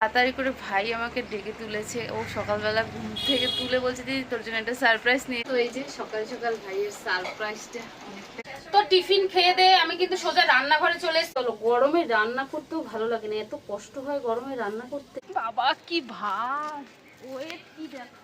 তাড়াতাড়ি করে ভাই আমাকে ডেকে তুলেছে। ও সকালবেলা ঘুম থেকে তুলে বলছে দিদি তোর জন্য একটা সারপ্রাইজ নিয়ে তো এই যে সকাল সকাল ভাইয়ের সারপ্রাইজটা তো টিফিন খেয়ে দে আমি কিন্তু সোজা রান্নাঘরে চলে এসে চলো গরমে রান্না করতেও ভালো লাগে না। এত কষ্ট হয় গরমে রান্না করতে। বাবা কি ভাত। ওয়েট কি দেখো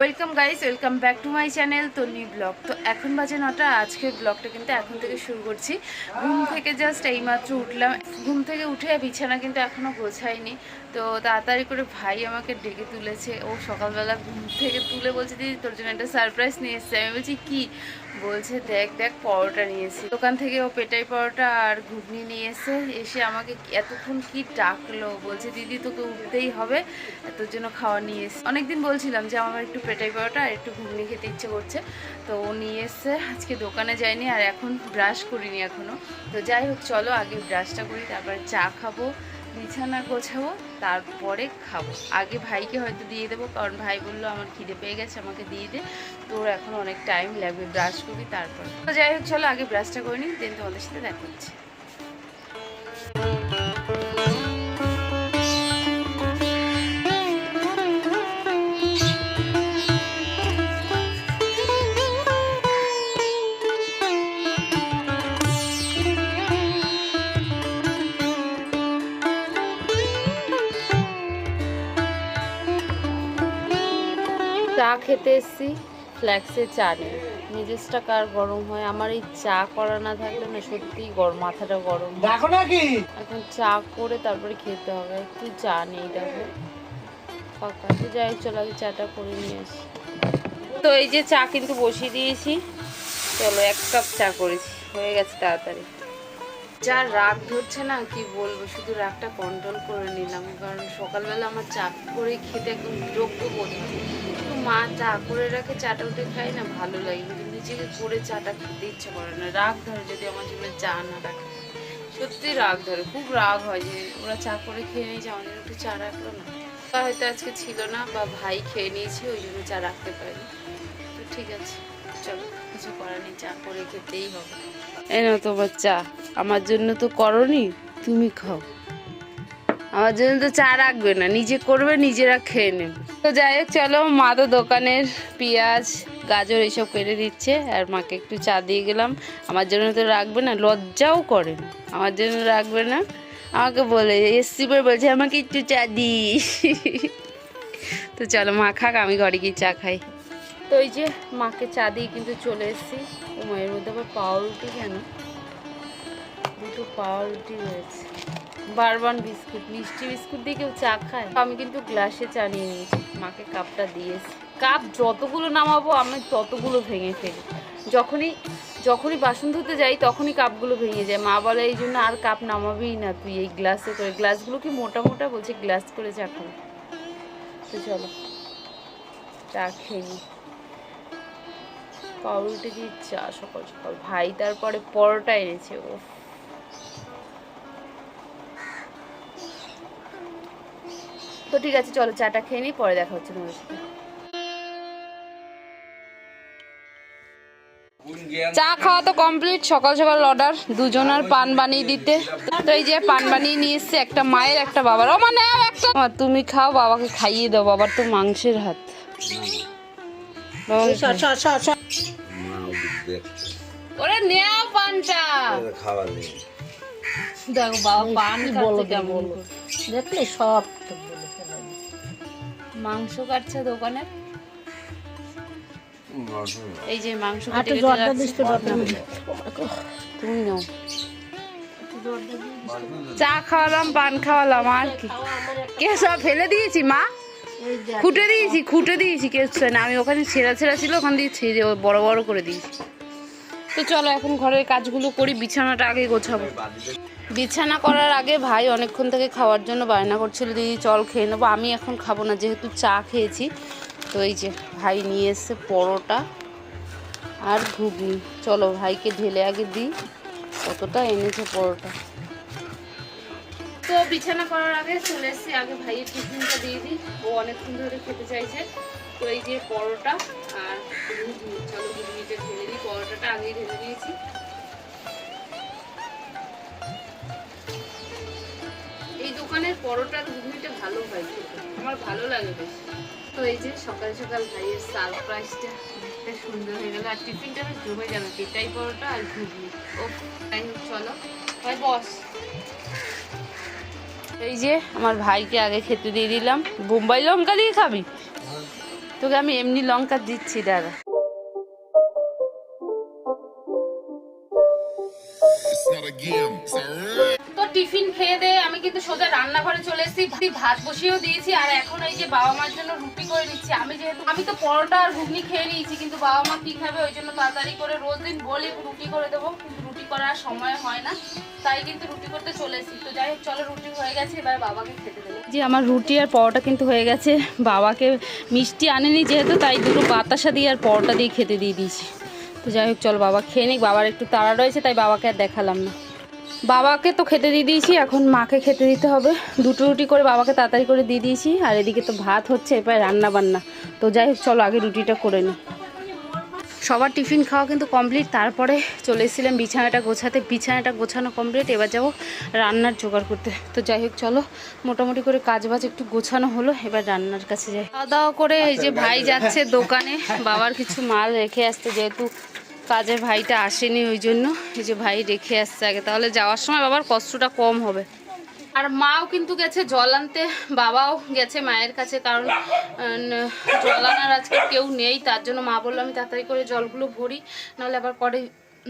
welcome guys welcome back to my channel Tonni vlog. তো এখন বাজে নটা, আজকের ব্লগটা কিন্তু এখন থেকে শুরু করছি। ঘুম থেকে জাস্ট এইমাত্র উঠলাম। ঘুম থেকে উঠে বিছানা কিন্তু এখনও গোছাইনি। তো তাড়াতাড়ি করে ভাই আমাকে ডেকে তুলেছে। ও সকালবেলা ঘুম থেকে তুলে বলছে, দিদি, তোর জন্য একটা সারপ্রাইজ নিয়ে এসছে। আমি বলছি, কি? বলছে, দেখ দেখ, পরোটা নিয়েছি দোকান থেকে ও পেটাই পরোটা আর ঘুগনি নিয়ে এসে এসে আমাকে এতক্ষণ কি ডাকলো? বলছে, দিদি, তোকে উঠতেই হবে, তোর জন্য খাওয়া নিয়ে এসে অনেকদিন বলছিলাম যে, আমার একটু পেটাই পরোটা আর একটু ঘুগনি খেতে ইচ্ছে করছে। তো ও নিয়ে এসে আজকে দোকানে যায়নি আর এখন ব্রাশ করিনি এখনও তো যাই হোক, চলো আগে ব্রাশটা করি, তারপর চা খাব। বিছানা গোছাবো, তারপরে খাব। আগে ভাইকে হয়তো দিয়ে দেবো, কারণ ভাই বলল আমার খিদে পেয়ে গেছে, আমাকে দিয়ে দে। তোর এখন অনেক টাইম লাগবে ব্রাশ করবি, তারপর তো যাই হোক, চলো আগে ব্রাশটা করে নিই দেন তোমাদের সাথে দেখা হচ্ছে। খেতে এসছি ফ্ল্যাক্সে চা নেই নিজেসটা কার গরম হয় আমার এই চা করা না থাকলে না সত্যিই গরম মাথাটা গরম। দেখো নাকি এখন চা করে তারপরে খেতে হবে একটু চা নেই দেখো। ফাঁকা তো যাই চলো আগে চাটা করে নিয়ে আসি। তো এই যে চা কিন্তু বসিয়ে দিয়েছি চলো এক কাপ চা করেছি হয়ে গেছে তাড়াতাড়ি। যা রাগ ধরছে না কি বলব শুধু রাগটা কন্ট্রোল করে নিলাম কারণ সকালবেলা আমার চা করে খেতে একদম করছে কিন্তু মা চা করে রাখে, চাটা উঠে খাই না, ভালো লাগে। কিন্তু নিজেকে করে চাটা খেতে ইচ্ছে করে না। রাগ ধরে যদি আমার জন্য চা না রাখে। সত্যি রাগ ধরে, খুব রাগ হয় যে ওরা চা করে খেয়ে নিয়েছে আমাদের একটু চা রাখল না। তা হয়তো আজকে ছিল না বা ভাই খেয়ে নিয়েছে, ওই জন্য চা রাখতে পারি তো ঠিক আছে, চলো, কিছু করার নেই, চা করে খেতেই হবে। এই নাও তোমার চা। আমার জন্য তো করনি, তুমি খাও। আমার জন্য তো চা রাখবে না, নিজে করবে, নিজেরা খেয়ে নেবে। তো যাই হোক, চলো, মা তো দোকানের পেঁয়াজ, গাজর এইসব কেটে দিচ্ছে, আর মাকে একটু চা দিয়ে গেলাম। আমার জন্য তো রাখবে না, লজ্জাও করে আমার জন্য রাখবে না। আমাকে বলে এসছি করে বলছে, আমাকে একটু চা দিস। তো চলো, মা খাক, আমি ঘরে গিয়ে চা খাই। তো ওই যে মাকে চা দিয়ে কিন্তু চলে এসেছি। ও মায়ের মধ্যে আবার পাউরুটি কেন? দুটো পাউরুটি রয়েছে। বারবান বিস্কুট, মিষ্টি বিস্কুট দিয়ে কেউ চা খায়? আমি কিন্তু গ্লাসে চা নিয়ে নিয়েছি। মাকে কাপটা দিয়েছি। কাপ যতগুলো নামাবো, আমি ততগুলো ভেঙে ফেলি। যখনই যখনই বাসন ধুতে যাই, তখনই কাপগুলো ভেঙে যায়। মা বলে, এই জন্য আর কাপ নামাবেই না তুই এই গ্লাসে করে। গ্লাসগুলো কি মোটা মোটা? বলছে, গ্লাস করে চা খাব। তো চলো, চা খেয়ে নিই। পাউরুটি দিয়ে চা সকাল সকাল। ভাই তারপরে পরোটা এনেছে ও তো ঠিক আছে চলো চাটা খেয়ে নিই পরে দেখা হচ্ছে তোমাদের সাথে। চা খাওয়া তো কমপ্লিট সকাল সকাল অর্ডার দুজনের পান বানিয়ে দিতে। তো এই যে পান বানিয়ে নিয়ে এসছে একটা মায়ের একটা বাবার। ও মানে একটা। তুমি খাও বাবাকে খাইয়ে দাও বাবার তো মাংসের হাত। ওরে নেও পানটা। দেখো বাবা পান করে। দেখলে সব বলে। মাংস কাটছে দোকানে। এই যে মাংস কেটে। তুমি নাও। চা খাওয়ালাম পান খাওয়ালাম আর কি। কে ফেলে দিয়েছি মা? খুঁটে দিয়েছি খুঁটে দিয়েছি কে না। আমি ওখানে ছেঁড়া ছেঁড়া ছিল ওখান দিয়ে ছিঁড়ে বড় বড় করে দিয়েছি। তো চলো এখন ঘরের কাজগুলো করি বিছানাটা আগে গোছাবো। বিছানা করার আগে ভাই অনেকক্ষণ থেকে খাওয়ার জন্য বায়না করছিল, দিদি, চল খেয়ে নেব। আমি এখন খাব না, যেহেতু চা খেয়েছি। তো এই যে ভাই নিয়ে এসছে পরোটা আর ঘুগনি। চলো ভাইকে ঢেলে আগে দিই, কতটা এনেছে পরোটা। তো বিছানা করার আগে চলে এসেছি, আগে ভাইয়ের টিফিনটা দিয়ে দিই। ও অনেকক্ষণ ধরে খেতে চাইছে। তো এই যে পরোটা আর ঘুগনি। চলো ঘুগনিটা ঢেলে দিই, পরোটাটা আগেই ঢেলে দিয়েছি। এই দোকানের পরোটা ঘুগনিটা ভালো হয় খেতে। আমার ভালো লাগে বেশ। তো এই যে সকাল সকাল ভাইয়ের সারপ্রাইজটা একটা সুন্দর হয়ে গেল। আর টিফিনটা বেশ জমে যাবে পেটাই পরোটা আর ঘুগনি। ও তাই হোক চলো। ভাই বস। এই যে আমার ভাইকে আগে খেতে দিয়ে দিলাম। বোম্বাই লঙ্কা দিয়ে খাবি? তোকে আমি এমনি লঙ্কা দিচ্ছি দাদা It's not a game, it's a tiffin খেয়ে দিয়ে আমি কিন্তু সোজা রান্নাঘরে চলে এসেছি। ভাত বসিয়েও দিয়েছি, আর এখন এই যে বাবা মার জন্য রুটি করে নিচ্ছি। আমি যেহেতু আমি তো পরোটা আর ঘুগনি খেয়ে নিয়েছি, কিন্তু বাবা মা কি খাবে ওই জন্য তাড়াতাড়ি করে রোজ দিন বলি রুটি করে দেবো। কিন্তু রুটি করার সময় হয় না, তাই কিন্তু রুটি করতে চলে এসেছি। তো যাই হোক, চলো রুটি হয়ে গেছে, এবার বাবাকে খেতে দেবো। যে আমার রুটি আর পরোটা কিন্তু হয়ে গেছে। বাবাকে মিষ্টি আনেনি যেহেতু, তাই দুটো বাতাসা দিয়ে আর পরোটা দিয়ে খেতে দিয়ে দিয়েছি। তো যাই হোক, চল বাবা খেয়ে নিক, বাবার একটু তাড়া রয়েছে, তাই বাবাকে আর দেখালাম না। বাবাকে তো খেতে দিয়ে দিয়েছি, এখন মাকে খেতে দিতে হবে। দুটো রুটি করে বাবাকে তাড়াতাড়ি করে দিয়ে দিয়েছি, আর এদিকে তো ভাত হচ্ছে এবার রান্না বান্না তো যাই হোক, চলো আগে রুটিটা করে নিই সবার টিফিন খাওয়া কিন্তু কমপ্লিট, তারপরে চলে এসেছিলাম বিছানাটা গোছাতে। বিছানাটা গোছানো কমপ্লিট, এবার যাব রান্নার জোগাড় করতে। তো যাই হোক, চলো মোটামুটি করে কাজ বাজ একটু গোছানো হলো, এবার রান্নার কাছে যাই। খাওয়া দাওয়া করে এই যে ভাই যাচ্ছে দোকানে, বাবার কিছু মাল রেখে আসতে, যেহেতু কাজের ভাইটা আসেনি ওই জন্য। এই যে ভাই রেখে আসছে আগে। তাহলে যাওয়ার সময় বাবার কষ্টটা কম হবে। আর মাও কিন্তু গেছে জল আনতে। বাবাও গেছে মায়ের কাছে কারণ জল আনার আজকে কেউ নেই। তার জন্য মা বলল, আমি তাড়াতাড়ি করে জলগুলো ভরি, নাহলে আবার পরে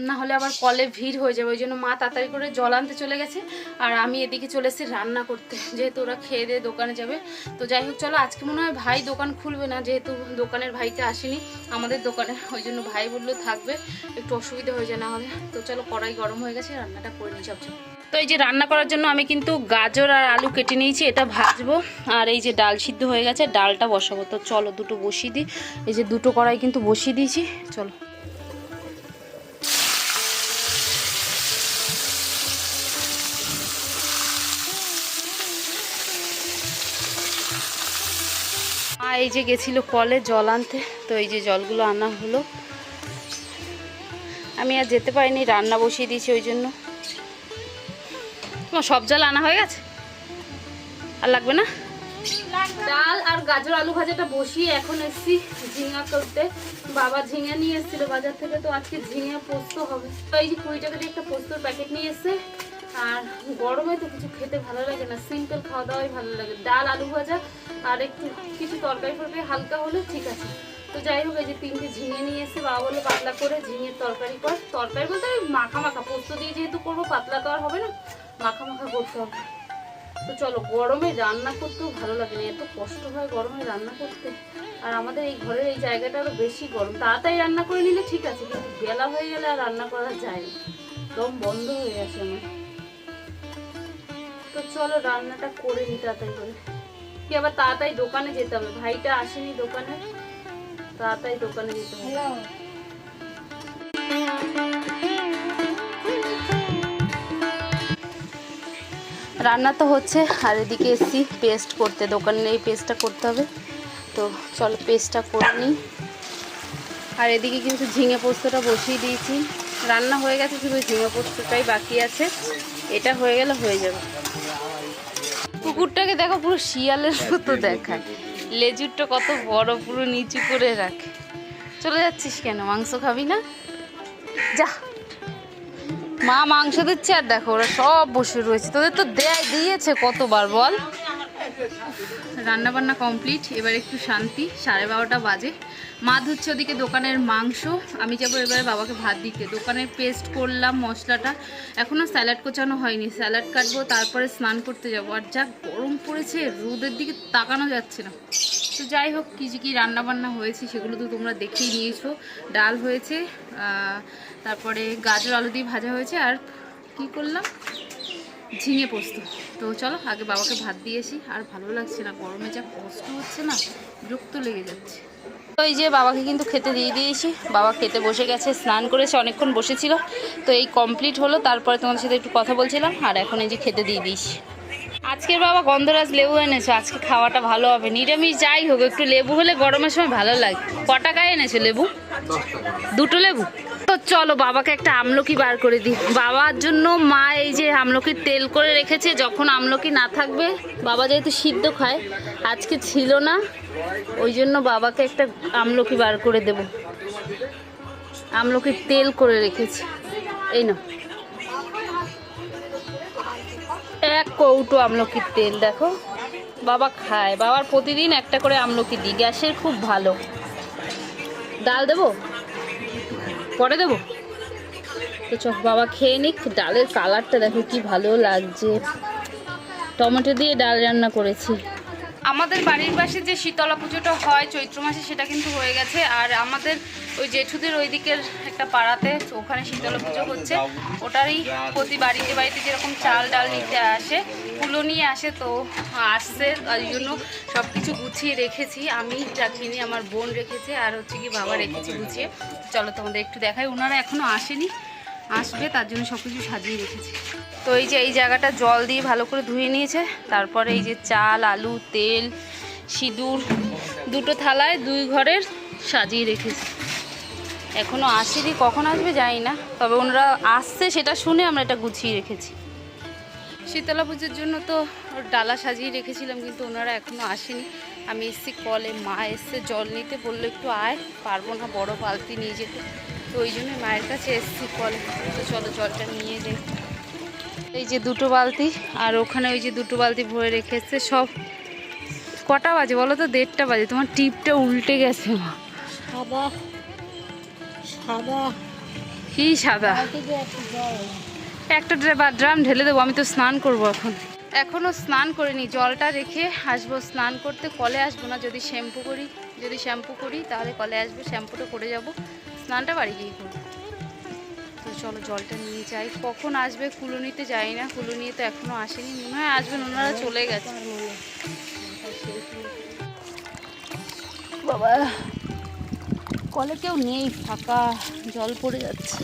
না হলে আবার কলে ভিড় হয়ে যাবে, ওই জন্য মা তাড়াতাড়ি করে জল আনতে চলে গেছে। আর আমি এদিকে চলে এসেছি রান্না করতে, যেহেতু ওরা খেয়ে দিয়ে দোকানে যাবে। তো যাই হোক, চলো আজকে মনে হয় ভাই দোকান খুলবে না, যেহেতু দোকানের ভাইটা আসেনি, আমাদের দোকানে, ওই জন্য ভাই বলল থাকবে, একটু অসুবিধা হয়ে যায় না হলে। তো চলো কড়াই গরম হয়ে গেছে, রান্নাটা করে নিই সবচেয়ে তো এই যে রান্না করার জন্য আমি কিন্তু গাজর আর আলু কেটে নিয়েছি, এটা ভাজবো। আর এই যে ডাল সিদ্ধ হয়ে গেছে, ডালটা বসাবো। তো চলো দুটো বসিয়ে দিই, এই যে দুটো কড়াই কিন্তু বসিয়ে দিয়েছি, চলো। এই যে গেছিল কলে জল আনতে, তো এই যে জলগুলো আনা হলো। আমি আর যেতে পারিনি, রান্না বসিয়ে দিয়েছি ওই জন্য। তোমার সব জল আনা হয়ে গেছে? আর লাগবে না? ডাল আর গাজর আলু ভাজাটা বসিয়ে এখন এসছি ঝিঙা করতে। বাবা ঝিঙা নিয়ে এসেছিল বাজার থেকে, তো আজকে ঝিঙা পোস্ত হবে। তো এই যে কুড়ি টাকা দিয়ে একটা পোস্তর প্যাকেট নিয়ে এসছে। আর গরমে তো কিছু খেতে ভালো লাগে না। সিম্পল খাওয়া দাওয়াই ভালো লাগে। ডাল, আলু ভাজা আর একটু কিছু তরকারি ফরকারি হালকা হলে ঠিক আছে। তো যাই হোক, এই যে তিনটে ঝিঙে নিয়ে এসে বাবা বলল, পাতলা করে ঝিঙের তরকারি কর। তরকারি বলতে মাখা মাখা, পোস্ত দিয়ে যেহেতু করব, পাতলা তো আর হবে না। মাখা মাখা করতে হবে। তো চলো, গরমে রান্না করতেও ভালো লাগে না। এত কষ্ট হয় গরমে রান্না করতে। আর আমাদের এই ঘরের এই জায়গাটা আরও বেশি গরম। তাড়াতাড়ি রান্না করে নিলে ঠিক আছে, কিন্তু বেলা হয়ে গেলে আর রান্না করা যায় না। দম বন্ধ হয়ে গেছে আমার। চলো রান্নাটা করে নি তাড়াতাড়ি করে। কি আবার তাড়াতাড়ি দোকানে যেতে হবে? ভাইটা আসেনি দোকানে? তাড়াতাড়ি দোকানে যেতে হবে। রান্না তো হচ্ছে আর এদিকে এসছি পেস্ট করতে। দোকানে এই পেস্টটা করতে হবে। তো চলো পেস্টটা করে নিই। আর এদিকে কিন্তু ঝিঙে পোস্তটা বসিয়ে দিয়েছি। রান্না হয়ে গেছে শুধু ঝিঙে পোস্তটাই বাকি আছে। এটা হয়ে গেলে হয়ে যাবে। কুকুরটাকে দেখো পুরো শিয়ালের মতো দেখায়। লেজুরটা কত বড়, পুরো নিচু করে রাখে। চলে যাচ্ছিস কেন? মাংস খাবি না? যা। মা মাংস দিচ্ছে আর দেখো, ওরা সব বসে রয়েছে। তোদের তো দেয় দিয়েছে কতবার বল? রান্না বান্না কমপ্লিট, এবার একটু শান্তি, সাড়ে বারোটা বাজে। মা ধুচ্ছে ওদিকে দোকানের মাংস, আমি যাব এবারে বাবাকে ভাত দিতে। দোকানের পেস্ট করলাম মশলাটা এখনও স্যালাড কোচানো হয়নি। স্যালাড কাটবো, তারপরে স্নান করতে যাব। আর যা গরম পড়েছে, রোদের দিকে তাকানো যাচ্ছে না। তো যাই হোক, কী কী রান্নাবান্না হয়েছে সেগুলো তো তোমরা দেখেই নিয়েছো। ডাল হয়েছে তারপরে গাজর, আলু দিয়ে ভাজা হয়েছে, আর কি করলাম? ঝিঙে পোস্ত। তো চলো, আগে বাবাকে ভাত দিয়েছি আর ভালো লাগছে না, গরমে যা কষ্ট হচ্ছে না, বিরক্ত লেগে যাচ্ছে। তো এই যে বাবাকে কিন্তু খেতে দিয়ে দিয়েছি। বাবা খেতে বসে গেছে, স্নান করেছে, অনেকক্ষণ বসেছিল। তো এই কমপ্লিট হলো, তারপরে তোমাদের সাথে একটু কথা বলছিলাম। আর এখন এই যে খেতে দিয়ে দিয়েছি। আজকের বাবা গন্ধরাজ লেবু এনেছো, আজকে খাওয়াটা ভালো হবে। নিরামিষ যাই হোক, একটু লেবু হলে গরমের সময় ভালো লাগে। ক টাকায় এনেছো লেবু? দুটো লেবু? তো চলো বাবাকে একটা আমলকি বার করে দিই। বাবার জন্য মা এই যে আমলকির তেল করে রেখেছে, যখন আমলকি না থাকবে, বাবা যেহেতু সিদ্ধ খায়, আজকে ছিল না, ওই জন্য বাবাকে একটা আমলকি বার করে দেব। আমলকির তেল করে রেখেছি। এই না এক কৌটো আমলকির তেল দেখো। বাবা খায়। বাবার প্রতিদিন একটা করে আমলকি দিই। গ্যাসের খুব ভালো। ডাল দেবো? পরে দেবো? তো চক বাবা খেয়ে নিক, ডালের কালারটা দেখো কি ভালো লাগছে। টমেটো দিয়ে ডাল রান্না করেছি। আমাদের বাড়ির পাশে যে শীতলা পুজোটা হয়, চৈত্র মাসে সেটা কিন্তু হয়ে গেছে। আর আমাদের ওই জেঠুদের ওই দিকের একটা পাড়াতে ওখানে শীতলা পুজো হচ্ছে। ওটারই প্রতি বাড়িতে বাড়িতে যেরকম চাল ডাল নিতে আসে, কুলো নিয়ে আসে, তো আসছে। ওই জন্য সব কিছু গুছিয়ে রেখেছি। আমি রাখিনি আমার বোন রেখেছে, আর হচ্ছে কি বাবা রেখেছি গুছিয়ে। চলো তোমাদের একটু দেখাই। ওনারা এখনও আসেনি। আসবে তার জন্য সব কিছু সাজিয়ে রেখেছি। তো এই যে এই জায়গাটা জল দিয়ে ভালো করে ধুয়ে নিয়েছে তারপরে এই যে চাল আলু তেল সিঁদুর দুটো থালায় দুই ঘরের সাজিয়ে রেখেছি। এখনও আসেনি কখন আসবে জানি না তবে ওনারা আসছে সেটা শুনে আমরা এটা গুছিয়ে রেখেছি। শীতলা পুজোর জন্য তো ডালা সাজিয়ে রেখেছিলাম কিন্তু ওনারা এখনও আসেনি। আমি এসছি কলে মা এসছে জল নিতে বলল একটু আয় পারব না বড় বালতি নিয়ে যেতে। তো ওই জন্য মায়ের কাছে এসছি কলে। তো চলো জলটা নিয়ে যাই। এই যে দুটো বালতি আর ওখানে ওই যে দুটো বালতি ভরে রেখেছে সব কটা বাজে বলো তো? দেড়টা বাজে। তোমার টিপটা উল্টে গেছে মা। সাদা। সাদা। কি সাদা? একটা ড্রা- ড্রাম ঢেলে দেবো আমি তো স্নান করব এখন। এখনও স্নান করিনি জলটা রেখে আসব স্নান করতে। কলে আসব না যদি শ্যাম্পু করি যদি শ্যাম্পু করি তাহলে কলে আসব শ্যাম্পুটা করে যাব। স্নানটা বাড়ি গিয়ে করব। তো চলো জলটা নিয়ে যাই। কখন আসবে কুলো নিতে যাই না কুলো নিয়ে তো এখনও আসেনি। মনে হয় আসবেন ওনারা চলে গেছে। বাবা, কলে কেউ নেই, ফাঁকা, জল পড়ে যাচ্ছে।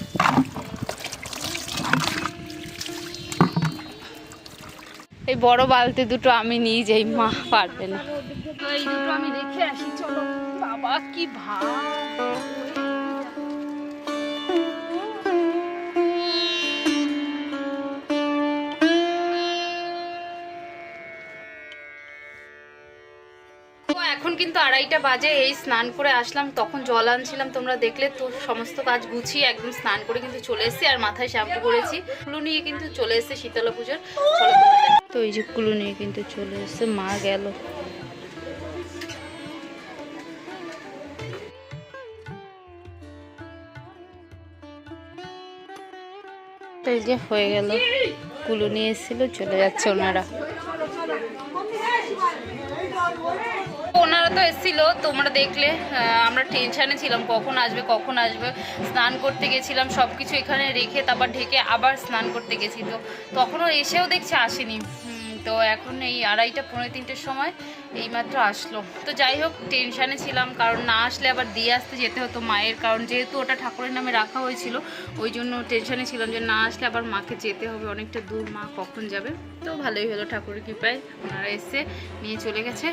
এই বড় বালতি দুটো আমি নিয়ে যাই, মা পারবে না। এই দুটো আমি রেখে আসি, চলো। বাবা, কি ভাব। এখন কিন্তু আড়াইটা বাজে, এই স্নান করে আসলাম, তখন জল আনছিলাম, তোমরা দেখলে তো সমস্ত কাজ গুছিয়ে একদম স্নান করে কিন্তু চলে এসেছি, আর মাথায় শ্যাম্পু করেছি কুলু নিয়ে কিন্তু চলে এসেছে শীতলা পুজোর। তো এই যে কুলু নিয়ে কিন্তু চলে এসেছে, মা গেল। এই যে হয়ে গেল, কুলু নিয়ে এসেছিল, চলে যাচ্ছে ওনারা। ওনারা তো এসেছিল, তোমরা দেখলে আমরা টেনশানে ছিলাম, কখন আসবে কখন আসবে। স্নান করতে গেছিলাম সব কিছু এখানে রেখে তারপর ঢেকে আবার স্নান করতে গেছি। তো তখনও এসেও দেখছি আসেনি। তো এখন এই আড়াইটা পনেরো তিনটের সময় এইমাত্র আসলো। তো যাই হোক টেনশানে ছিলাম, কারণ না আসলে আবার দিয়ে আসতে যেতে হতো মায়ের, কারণ যেহেতু ওটা ঠাকুরের নামে রাখা হয়েছিল, ওই জন্য টেনশানে ছিলাম যে না আসলে আবার মাকে যেতে হবে, অনেকটা দূর মা কখন যাবে। তো ভালোই হলো ঠাকুরের কৃপায়, ওনারা এসে নিয়ে চলে গেছে।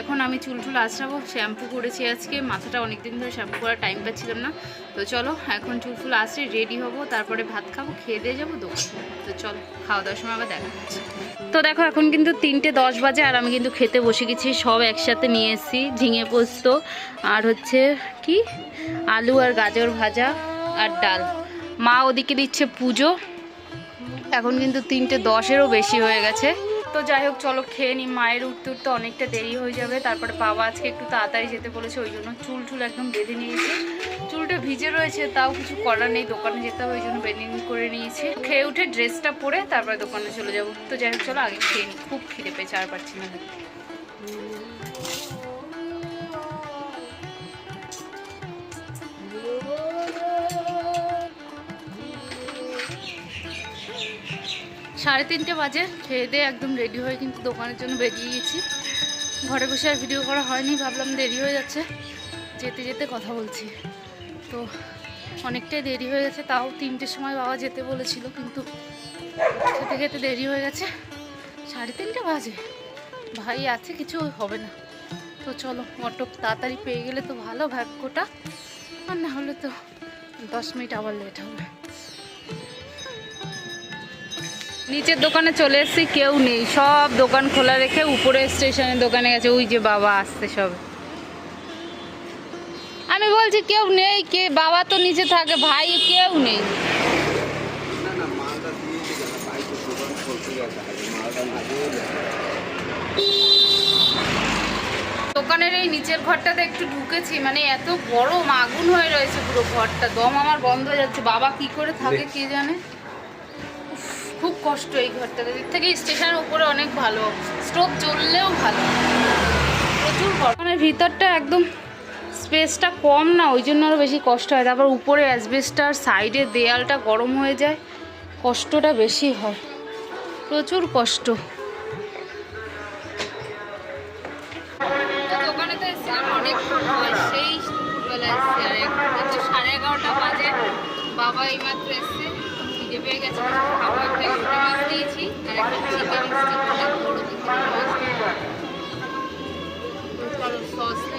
এখন আমি চুল টুল আঁচড়াবো শ্যাম্পু করেছি আজকে, মাথাটা অনেক দিন ধরে শ্যাম্পু করার টাইম পাচ্ছিলাম না। তো চলো, এখন চুল ফুল আসছে রেডি হব, তারপরে ভাত খাব, খেয়ে দিয়ে যাব দোকানে। তো চলো খাওয়া দাওয়ার সময় আবার দেখা তো দেখো, এখন কিন্তু তিনটে দশ বাজে, আর আমি কিন্তু খেতে বসে সব একসাথে নিয়ে এসেছি ঝিঙে পোস্ত আর হচ্ছে কি? আলু আর গাজর ভাজা আর ডাল। মা ওদিকে দিচ্ছে পুজো। এখন কিন্তু তিনটে দশেরও বেশি হয়ে গেছে। তো যাই হোক, চলো খেয়ে নি মায়ের উঠতে উঠতে অনেকটা দেরি হয়ে যাবে। তারপরে বাবা আজকে একটু তাড়াতাড়ি যেতে বলেছে, ওই জন্য চুল টুল একদম বেঁধে নিয়েছে। চুলটা ভিজে রয়েছে, তাও কিছু করার নেই। দোকানে যেতে হবে, ওই জন্য বেঁধে করে নিয়েছি। খেয়ে উঠে ড্রেসটা পরে তারপরে দোকানে চলে যাব। তো যাই হোক, চলো আগে খেয়ে নিই। খুব খিদে পেয়েছে, আর পারছি না। সাড়ে তিনটে বাজে, খেয়ে দিয়ে একদম রেডি হয়ে কিন্তু দোকানের জন্য বেরিয়ে গেছি। ঘরে বসে আর ভিডিও করা হয়নি, ভাবলাম দেরি হয়ে যাচ্ছে, যেতে যেতে কথা বলছি। তো অনেকটাই দেরি হয়ে গেছে, তাও তিনটের সময় বাবা যেতে বলেছিল, কিন্তু খেতে খেতে দেরি হয়ে গেছে। সাড়ে তিনটে বাজে, ভাই আছে, কিছু হবে না। তো চলো, অটো তাড়াতাড়ি পেয়ে গেলে তো ভালো, ভাগ্যটা। আর না হলে তো দশ মিনিট আবার লেট হবে। নিচের দোকানে চলে এসেছি কেউ নেই। সব দোকান খোলা রেখে উপরে স্টেশনের দোকানে গেছে। ওই যে বাবা আসছে সব। আমি বলছি কেউ নেই কে বাবা তো নিচে থাকে ভাই কেউ নেই। দোকানের এই নিচের ঘরটাতে একটু ঢুকেছি। মানে এত বড় আগুন হয়ে রয়েছে পুরো ঘরটা। দম আমার বন্ধ হয়ে যাচ্ছে। বাবা কি করে থাকে কে জানে? খুব কষ্ট এই ঘরটাতে দিক থেকে স্টেশনের উপরে অনেক ভালো। স্টোভ জ্বললেও ভালো। প্রচুর মানে ভিতরটা একদম স্পেসটা কম না, ওই জন্য আরও বেশি কষ্ট হয়। তারপর উপরে অ্যাসবেস্টার, সাইডে দেয়ালটা গরম হয়ে যায়। কষ্টটা বেশি হয়। প্রচুর কষ্ট। দোকানে তো সেই সাড়ে এগারোটা বাজে। বাবা এইমাত্র এসছে। খিদে সস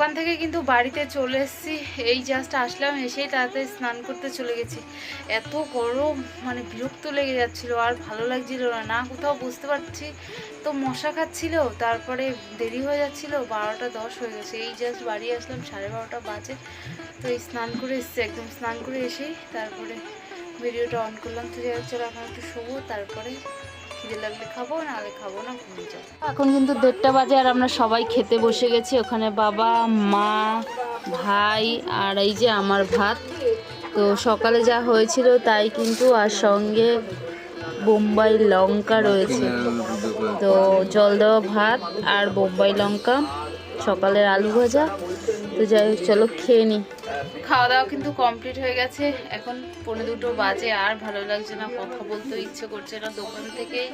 দোকান থেকে কিন্তু বাড়িতে চলে এসেছি। এই জাস্ট আসলাম, এসেই তাড়াতাড়ি স্নান করতে চলে গেছি। এত গরম মানে বিরক্ত লেগে যাচ্ছিল, আর ভালো লাগছিল না। না, কোথাও বুঝতে পারছি, তো মশা খাচ্ছিল, তারপরে দেরি হয়ে যাচ্ছিল, বারোটা দশ হয়ে গেছে। এই জাস্ট বাড়ি আসলাম, সাড়ে বারোটা বাজে। তো এই স্নান করে এসেছি, একদম স্নান করে এসেই তারপরে ভিডিওটা অন করলাম। তো চলো, এখন একটু শোবো, তারপরে খিদে লাগলে খাব, নাহলে খাব না, ঘুমিয়ে যাব। এখন কিন্তু দেড়টা বাজে আর আমরা সবাই খেতে বসে গেছি। ওখানে বাবা, মা, ভাই আর এই যে আমার ভাত। তো সকালে যা হয়েছিল তাই কিন্তু আর সঙ্গে বোম্বাই লঙ্কা রয়েছে। তো জল দেওয়া ভাত আর বোম্বাই লঙ্কা, সকালের আলু ভাজা। তো যাই হোক, চলো খেয়ে নিই খাওয়া দাওয়া কিন্তু কমপ্লিট হয়ে গেছে। এখন পনেরো দুটো বাজে, আর ভালো লাগছে না। কথা বলতে ইচ্ছে করছে না। দোকান থেকেই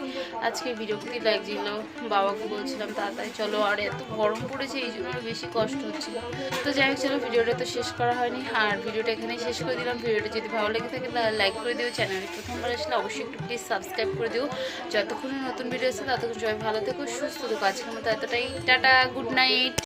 আজকে বিরক্তি লাগছিল। বাবাকে বলছিলাম, তাড়াতাড়ি চলো। আর এত গরম পড়েছে, এই জন্য বেশি কষ্ট হচ্ছিল। তো যাই হোক, চলো, ভিডিওটা তো শেষ করা হয়নি। আর ভিডিওটা এখানেই শেষ করে দিলাম। ভিডিওটা যদি ভালো লেগে থাকে লাইক করে দিও। চ্যানেলে প্রথমবার আসলে অবশ্যই একটু প্লিজ সাবস্ক্রাইব করে দিও। যতক্ষণ নতুন ভিডিও আসছে ততক্ষণ সবাই ভালো থেকো, সুস্থ থেকো। আজকের মতো এতটাই। Tata good night